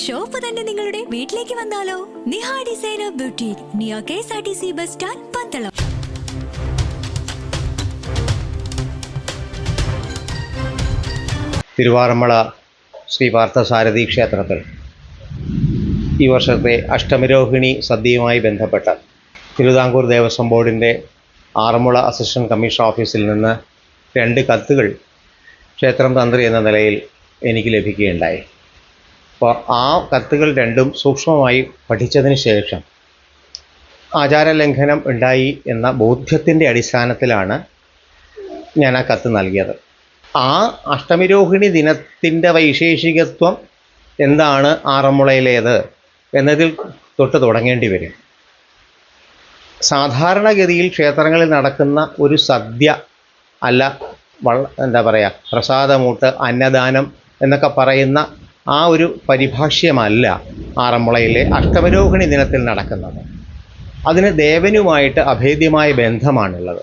Shop തന്നെ നിങ്ങളുടെ വീട്ടിലേക്ക് വന്നാലോ? നിഹ ഡിസൈനർ ബ്യൂട്ടി നിയ K S R T C bus stand Pandalam. Thiruvaranmula Sri Parthasarathy ക്ഷേത്രത്തിൽ ഈ വർഷത്തെ അഷ്ടമിരോഹിണി സദ്യയുമായി ബന്ധപ്പെട്ട തിരുവിതാംകൂർ ദേവസ്വം ബോർഡിന്റെ ആറന്മുള അസിസ്റ്റന്റ് കമ്മീഷൻ ഓഫീസിൽ നിന്ന് രണ്ട് കത്തുകൾ ക്ഷേത്രം തന്ത്രി എന്ന നിലയിൽ എനിക്ക് ലഭിക്കുകയുണ്ടായി. അപ്പോൾ ആ കത്തുകൾ രണ്ടും സൂക്ഷ്മമായി പഠിച്ചതിന് ശേഷം ആചാരലംഘനം ഉണ്ടായി എന്ന ബോധ്യത്തിന്റെ അടിസ്ഥാനത്തിലാണ് ഞാൻ ആ കത്ത് നൽകിയത്. ആ അഷ്ടമിരോഹിണി ദിനത്തിന്റെ വൈശേഷികത്വം എന്താണ് ആറന്മുളയിലേത് എന്നതിൽ തൊട്ട് തുടങ്ങേണ്ടി വരും. സാധാരണഗതിയിൽ ക്ഷേത്രങ്ങളിൽ നടക്കുന്ന ഒരു സദ്യ അല്ല എന്താ പറയുക പ്രസാദമൂട്ട് അന്നദാനം എന്നൊക്കെ പറയുന്ന ആ ഒരു പരിഭാഷ്യമല്ല ആറന്മുളയിലെ അഷ്ടമരോഹിണി ദിനത്തിൽ നടക്കുന്നത്. അതിന് ദേവനുമായിട്ട് അഭേദ്യമായ ബന്ധമാണുള്ളത്.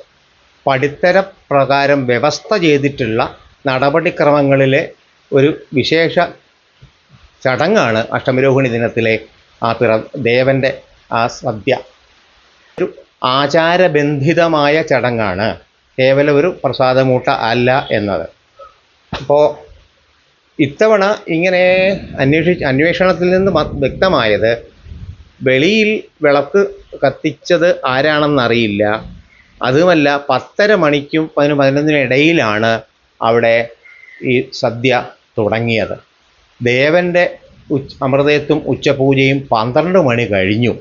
പടിത്തര പ്രകാരം വ്യവസ്ഥ ചെയ്തിട്ടുള്ള നടപടിക്രമങ്ങളിലെ ഒരു വിശേഷ ചടങ്ങാണ് അഷ്ടമരോഹിണി ദിനത്തിലെ ആ പിറ ദേവന്റെ ആ സദ്യ. ഒരു ആചാരബന്ധിതമായ ചടങ്ങാണ്. കേവലം ഒരു പ്രസാദമൂട്ട അല്ല എന്നത്. അപ്പോൾ ഇത്തവണ ഇങ്ങനെ അന്വേഷിച്ച് അന്വേഷണത്തിൽ നിന്ന് വ്യക്തമായത് വെളിയിൽ വിളക്ക് കത്തിച്ചത് ആരാണെന്നറിയില്ല. അതുമല്ല പത്തര മണിക്കും പതിനു പതിനൊന്നിനും ഇടയിലാണ് അവിടെ ഈ സദ്യ തുടങ്ങിയത്. ദേവന്റെ ഉച്ച അമൃതയത്വം ഉച്ചപൂജയും പന്ത്രണ്ട് മണി കഴിഞ്ഞു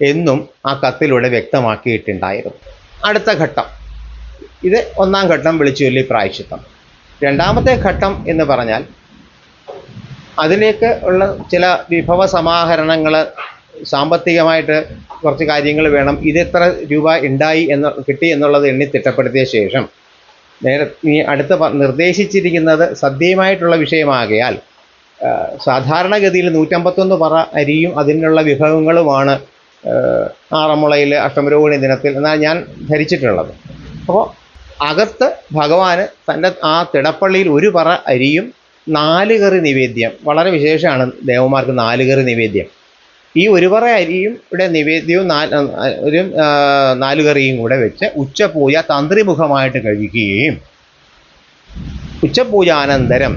എന്നും ആ കത്തിലൂടെ വ്യക്തമാക്കിയിട്ടുണ്ടായിരുന്നു. അടുത്ത ഘട്ടം. ഇത് ഒന്നാം ഘട്ടം വിളിച്ചു ചൊല്ലി പ്രായശ്ചിത്തം. രണ്ടാമത്തെ ഘട്ടം എന്ന് പറഞ്ഞാൽ അതിലേക്ക് ഉള്ള ചില വിഭവ സമാഹരണങ്ങൾ സാമ്പത്തികമായിട്ട് കുറച്ച് കാര്യങ്ങൾ വേണം. ഇത് എത്ര രൂപ ഉണ്ടായി എന്ന് കിട്ടി എന്നുള്ളത് എണ്ണി തിട്ടപ്പെടുത്തിയ ശേഷം നേരെ ഈ അടുത്ത നിർദ്ദേശിച്ചിരിക്കുന്നത് സദ്യയുമായിട്ടുള്ള വിഷയമാകയാൽ സാധാരണഗതിയിൽ നൂറ്റമ്പത്തൊന്ന് പറ അരിയും അതിനുള്ള വിഭവങ്ങളുമാണ് ആറന്മുളയിലെ അഷ്ടമരോഹിണി ദിനത്തിൽ എന്നാൽ ഞാൻ ധരിച്ചിട്ടുള്ളത്. അപ്പോൾ അകത്ത് ഭഗവാന് തന്റെ ആ തിടപ്പള്ളിയിൽ ഒരു പറ അരിയും നാല് കറി നിവേദ്യം. വളരെ വിശേഷമാണ് ദേവന്മാർക്ക് നാല് കറി നിവേദ്യം. ഈ ഒരു പറ അരിയും ഇവിടെ നിവേദ്യവും നാല് ഒരു നാലുകറിയും നാല് കറിയും കൂടെ വെച്ച് ഉച്ചപൂജ തന്ത്രിമുഖമായിട്ട് കഴിക്കുകയും ഉച്ചപൂജാനന്തരം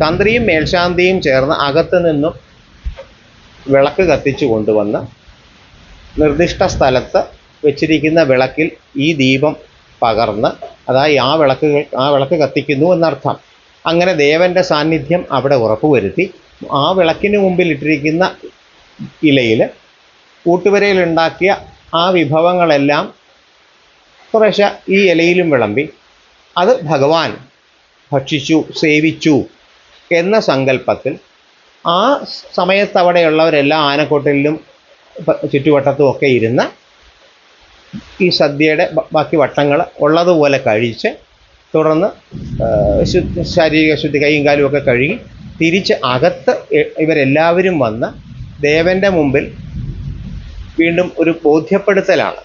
തന്ത്രിയും മേൽശാന്തിയും ചേർന്ന് അകത്ത് നിന്നും വിളക്ക് കത്തിച്ചു കൊണ്ടുവന്ന് നിർദ്ദിഷ്ട സ്ഥലത്ത് വെച്ചിരിക്കുന്ന വിളക്കിൽ ഈ ദീപം പകർന്ന് അതായത് ആ വിളക്ക് ആ വിളക്ക് കത്തിക്കുന്നു എന്നർത്ഥം. അങ്ങനെ ദേവന്റെ സാന്നിധ്യം അവിടെ ഉറപ്പുവരുത്തി. ആ വിളക്കിന് മുമ്പിൽ ഇട്ടിരിക്കുന്ന ഇലയിൽ കൂട്ടുവരയിലുണ്ടാക്കിയ ആ വിഭവങ്ങളെല്ലാം കുറേശ്ശെ ഈ ഇലയിലും വിളമ്പി. അത് ഭഗവാൻ ഭക്ഷിച്ചു സേവിച്ചു എന്ന സങ്കല്പത്തിൽ ആ സമയത്ത് അവിടെയുള്ളവരെല്ലാം ആനക്കൊട്ടിലും ചുറ്റുവട്ടത്തും ഒക്കെ ഇരുന്ന് ഈ സദ്യയുടെ ബാക്കി വട്ടങ്ങൾ ഉള്ളതുപോലെ കഴിച്ച് തുടർന്ന് ശാരീരിക ശുദ്ധി കൈയും കാലും ഒക്കെ കഴുകി തിരിച്ച് അകത്ത് ഇവരെല്ലാവരും വന്ന് ദേവന്റെ മുമ്പിൽ വീണ്ടും ഒരു ബോധ്യപ്പെടുത്തലാണ്.